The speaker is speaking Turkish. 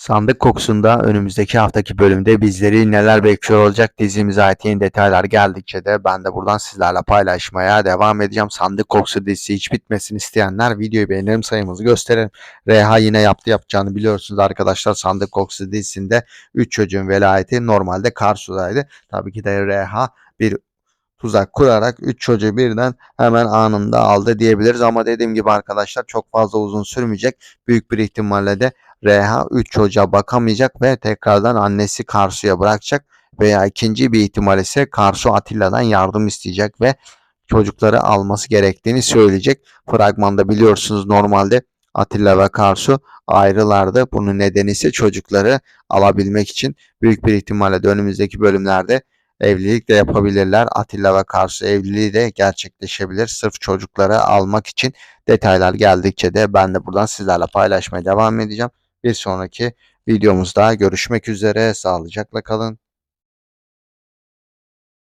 Sandık kokusunda önümüzdeki haftaki bölümde bizleri neler bekliyor olacak dizimize ait yeni detaylar geldikçe de ben de buradan sizlerle paylaşmaya devam edeceğim. Sandık kokusu dizisi hiç bitmesin isteyenler videoyu beğenelim sayımızı gösterelim. Reha yine yaptı yapacağını biliyorsunuz arkadaşlar. Sandık kokusu dizisinde 3 çocuğun velayeti normalde Karsu'daydı. Tabii ki de Reha bir tuzak kurarak 3 çocuğu birden hemen anında aldı diyebiliriz. Ama dediğim gibi arkadaşlar çok fazla uzun sürmeyecek. Büyük bir ihtimalle de Reha 3 çocuğa bakamayacak ve tekrardan annesi Karsu'ya bırakacak veya ikinci bir ihtimal ise Karsu Atilla'dan yardım isteyecek ve çocukları alması gerektiğini söyleyecek. Fragmanda biliyorsunuz normalde Atilla ve Karsu ayrılardı. Bunun nedeni ise çocukları alabilmek için büyük bir ihtimalle de önümüzdeki bölümlerde evlilik de yapabilirler. Atilla ve Karsu evliliği de gerçekleşebilir. Sırf çocukları almak için detaylar geldikçe de ben de buradan sizlerle paylaşmaya devam edeceğim. Bir sonraki videomuzda görüşmek üzere. Sağlıcakla kalın.